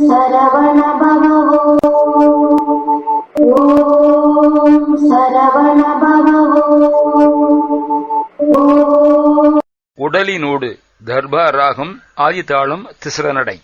சரவண பவோ ஓம் சரவண பவோ உடலினோடு தர்பாராகம் ஆதித்தாளம் ஆதிதாளம் திசிரநடை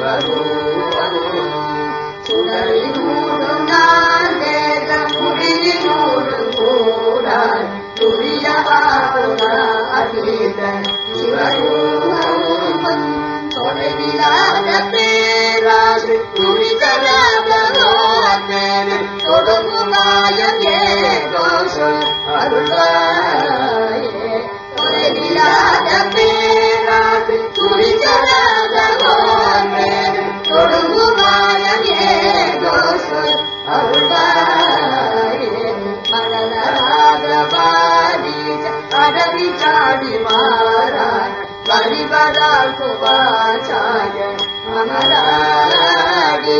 சிவரூபம் சுடரினோடு நான் நேரம் முடியினோடு மாறான் வழிபடால் குபாச்சாய அமராடி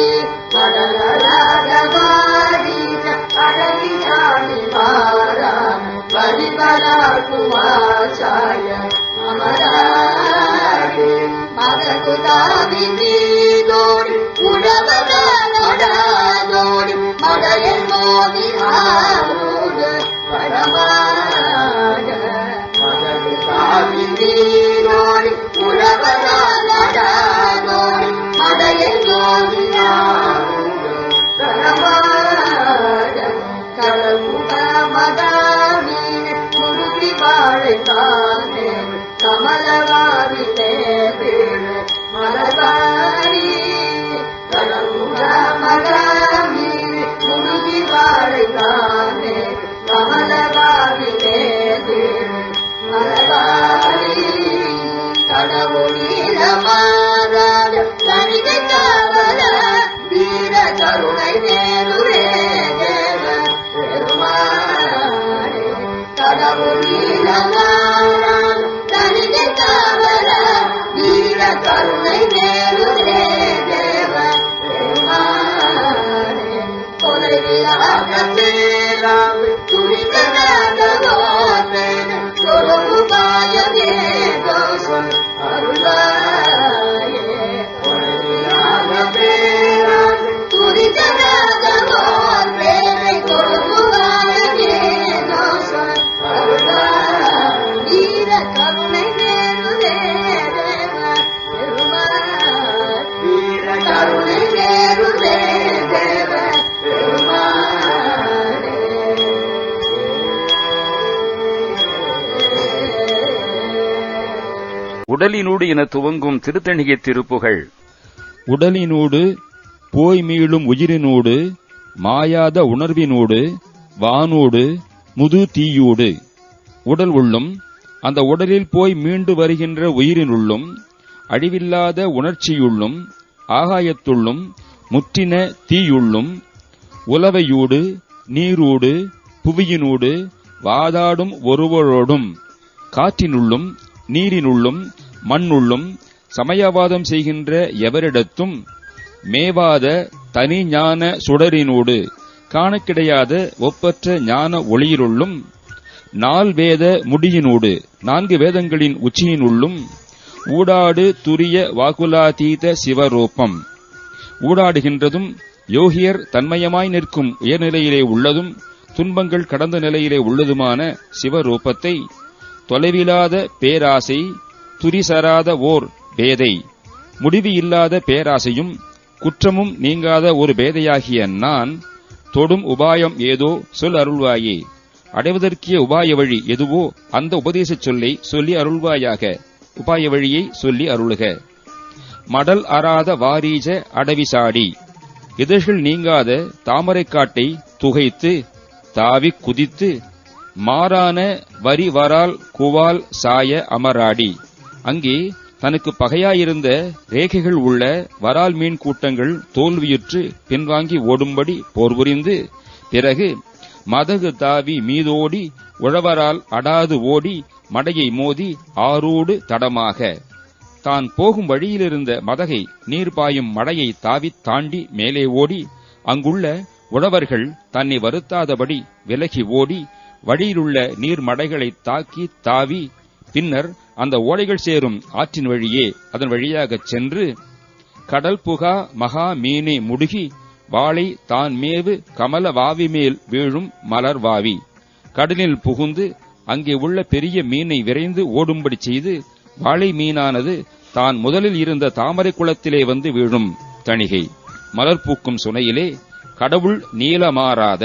மலராத பாரீஜ அடவி சாடி மாறான் வழிபடால் குபாச்சாய அமராடி மதகுதாதி நீதோடி உழவனோடாதோடி மடையில் உடலினூடு என துவங்கும் திருத்தணிகை திருப்புகள். உடலினூடு போய் மீளும் உயிரினூடு மாயாத உணர்வினூடு வானோடு முது தீயோடு. உடல் உள்ளும் அந்த உடலில் போய் மீண்டு வருகின்ற உயிரினுள்ளும் அழிவில்லாத உணர்ச்சியுள்ளும் ஆகாயத்துள்ளும் முற்றின தீயுள்ளும் உலவையூடு நீரூடு புவியினூடு வாதாடும் ஒருவரோடும் காற்றினுள்ளும் நீரினுள்ளும் மண்ணுள்ளும் சமயவாதம் செய்கின்ற எவரிடத்தும் மேவாத தனி ஞான சுடரினோடு காணக்கிடையாத ஒப்பற்ற ஞான ஒளியிலுள்ளும் நால் வேத முடியினோடு நான்கு வேதங்களின் உச்சியினுள்ளும் ஊடாடு துரிய வாகுலாதீத சிவரூபம். ஊடாடுகின்றதும் யோகியர் தன்மயமாய் நிற்கும் உயர்நிலையிலே உள்ளதும் துன்பங்கள் கடந்த நிலையிலே உள்ளதுமான சிவரூபத்தை தொலைவிலாத பேராசை துரிசராத ஓர் பேதை. முடிவு இல்லாத பேராசையும் குற்றமும் நீங்காத ஒரு பேதையாகிய நான் தொடும் உபாயம் ஏதோ சொல் அருள்வாயே. அடைவதற்கே உபாய வழி எதுவோ அந்த உபதேசச் சொல்லை சொல்லி அருள்வாயாக. உபாய வழியை சொல்லி அருளுக. மடல் அறாத வாரீஜ அடவிசாடி எதிர்கள் நீங்காத தாமரைக்காட்டை துகைத்து தாவிக் குதித்து மாறான வரி வரால் குவால் சாய அமராடி. அங்கே தனக்கு பகையாயிருந்த ரேகைகள் உள்ள வரால் மீன் கூட்டங்கள் தோல்வியுற்று பின்வாங்கி ஓடும்படி போர் புரிந்து பிறகு மதகு தாவி மீதோடி உழவரால் அடாது ஓடி மடையை மோதி ஆரோடு தடமாக. தான் போகும் வழியிலிருந்த மதகை நீர் பாயும் மடையை தாவித் தாண்டி மேலே ஓடி அங்குள்ள உழவர்கள் தன்னை வருத்தாதபடி விலகி ஓடி வழியிலுள்ள நீர் மடைகளை தாக்கி தாவி பின்னர் அந்த ஓலைகள் சேரும் ஆற்றின் வழியே அதன் வழியாகச் சென்று கடல் புகா மகா மீனை முடுகி வாளை தான் மேவு கமல வாவி மேல் வீழும் மலர் வாவி. கடலில் புகுந்து அங்கே உள்ள பெரிய மீனை விரைந்து ஓடும்படி செய்து வாழை மீனானது தான் முதலில் இருந்த தாமரை குளத்திலே வந்து வீழும் தணிகை. மலர் பூக்கும் சுனையிலே கடவுள் நீளமாறாத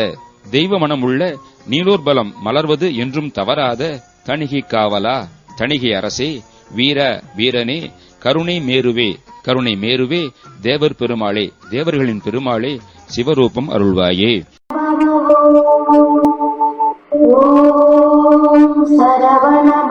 தெய்வ மனமுள்ள நீலோர்பலம் மலர்வது என்றும் தவறாத தணிகி காவலா? தணிகி அரசே வீர வீரனே கருணை மேருவே கருணை மேருவே தேவர் பெருமாளே தேவர்களின் பெருமாளே சிவரூபம் அருள்வாயே. சரவண